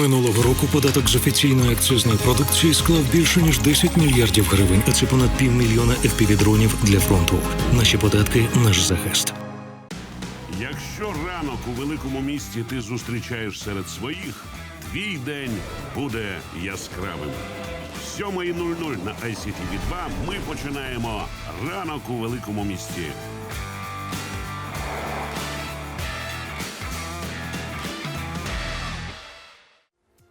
Минулого року податок з офіційної акцизної продукції склав більше ніж 10 мільярдів гривень, а це понад півмільйона FPV-дронів для фронту. Наші податки наш захист. Якщо ранок у великому місті ти зустрічаєш серед своїх, твій день буде яскравим. З 7.00 на ICTV 2 ми починаємо ранок у великому місті.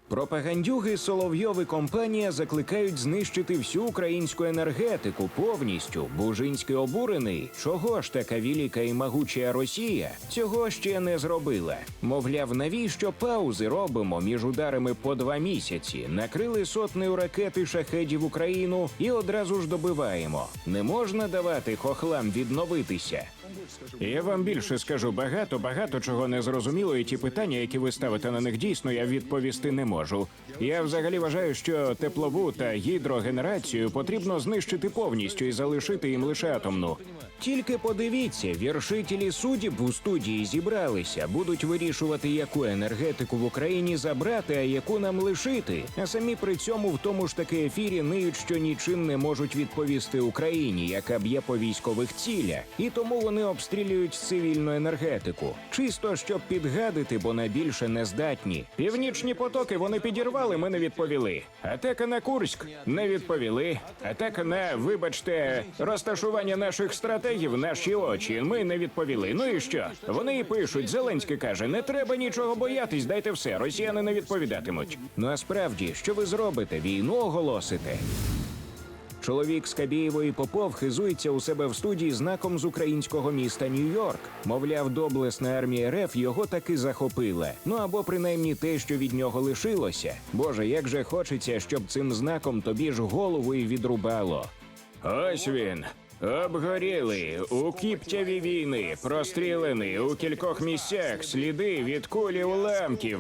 Пропагандюги Соловйов і компанія закликають знищити всю українську енергетику повністю. Бужинський обурений. Чого ж така велика і могуча Росія цього ще не зробила? Мовляв, навіщо паузи робимо між ударами по два місяці? Накрили сотнею ракети шахедів Україну і одразу ж добиваємо. Не можна давати хохлам відновитися. Я вам більше скажу багато, багато чого не зрозуміло, і ті питання, які ви ставите на них дійсно, я відповісти не можу. Я взагалі вважаю, що теплову та гідрогенерацію потрібно знищити повністю і залишити їм лише атомну. Тільки подивіться, віршителі суддів у студії зібралися, будуть вирішувати, яку енергетику в Україні забрати, а яку нам лишити. А самі при цьому в тому ж таки ефірі ниють, що нічим не можуть відповісти Україні, яка б'є по військових цілях, і тому вони обстрілюють цивільну енергетику. Чисто щоб підгадити, бо на більше не здатні. Північні потоки вони підірвали, ми не відповіли. Атака на Курськ не відповіли. Атака на, вибачте, розташування наших стратегів, наші очі. Ми не відповіли. Ну і що? Вони і пишуть. Зеленський каже: не треба нічого боятись, дайте все. Росіяни не відповідатимуть. Ну а справді, що ви зробите? Війну оголосите. Чоловік з Кабієвої Попов хизується у себе в студії знаком з українського міста Нью-Йорк. Мовляв, доблесна армія РФ його таки захопила. Ну або принаймні те, що від нього лишилося. Боже, як же хочеться, щоб цим знаком тобі ж голову і відрубало. Ось він. Обгорілий у кіптяві війни, прострілений у кількох місцях сліди від кулі уламків.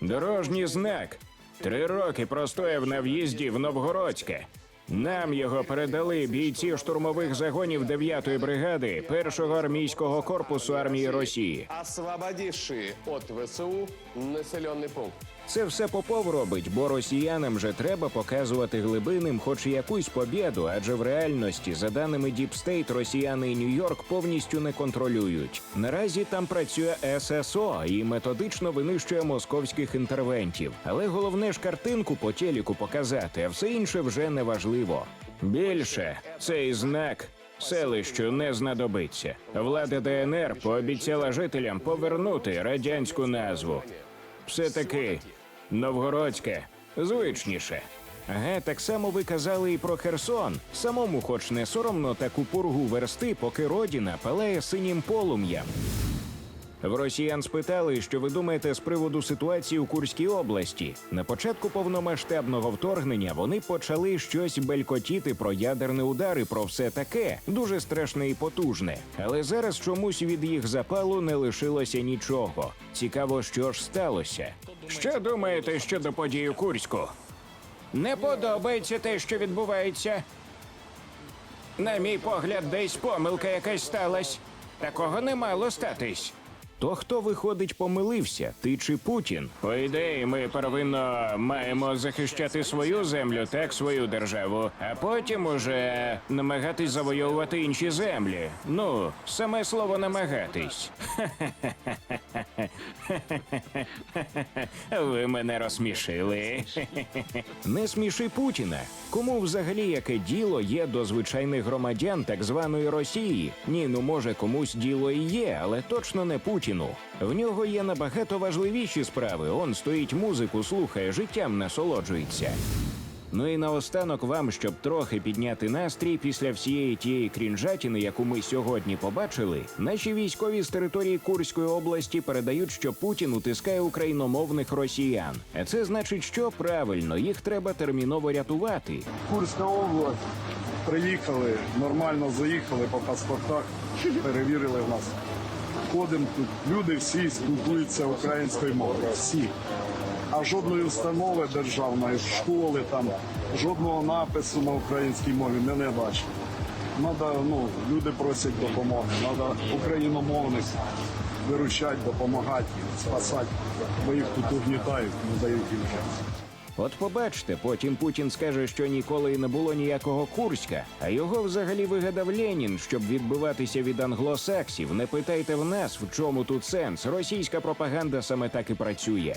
Дорожній знак. Три роки простояв на в'їзді в Новгородське. Нам його передали бійці штурмових загонів 9-ї бригади першого армійського корпусу армії Росії. Освободивши от ВСУ населений пункт. Це все Попов робить, бо росіянам же треба показувати глибинним хоч якусь побєду, адже в реальності, за даними State, росіяни і Нью-Йорк повністю не контролюють. Наразі там працює ССО і методично винищує московських інтервентів. Але головне ж картинку по телеку показати, а все інше вже не важливо. Більше цей знак. Селищу не знадобиться. Влада ДНР пообіцяла жителям повернути радянську назву. Все таки Новгородське звичніше. Ге, так само ви казали і про Херсон. Самому, хоч не соромно таку пургу версти, поки родіна палає синім полум'ям. В росіян спитали, що ви думаєте з приводу ситуації у Курській області. На початку повномасштабного вторгнення вони почали щось белькотіти про ядерні удари, про все таке дуже страшне і потужне. Але зараз чомусь від їх запалу не лишилося нічого. Цікаво, що ж сталося. Що думаєте щодо подій у Курську? Не подобається те, що відбувається. На мій погляд, десь помилка якась сталась. Такого не мало статись. То хто виходить помилився, ти чи Путін? По ідеї, ми первинно маємо захищати свою землю, так свою державу, а потім уже намагатись завойовувати інші землі. Ну, саме слово намагатись. Ви мене розсмішили. Не сміши Путіна. Кому взагалі яке діло є до звичайних громадян так званої Росії? Ні, ну може комусь діло і є, але точно не Путіну. В нього є набагато важливіші справи. Он стоїть музику, слухає, життям насолоджується. Ну і наостанок вам, щоб трохи підняти настрій після всієї тієї крінжатіни, яку ми сьогодні побачили, наші військові з території Курської області передають, що Путін утискає україномовних росіян. А це значить, що правильно їх треба терміново рятувати. Курська область. Приїхали, нормально заїхали по паспортах, перевірили в нас. Ходимо тут, люди всі спілкуються українською мовою. Всі. А жодної установи державної, школи там, жодного напису на українській мові ми не бачимо. Надо, ну, люди просять допомоги, треба україномовних виручати, допомагати, спасати, бо їх тут угнітають, не дають їм шансу. От побачте, потім Путін скаже, що ніколи і не було ніякого Курська, а його взагалі вигадав Ленін, щоб відбиватися від англосаксів. Не питайте в нас, в чому тут сенс. Російська пропаганда саме так і працює.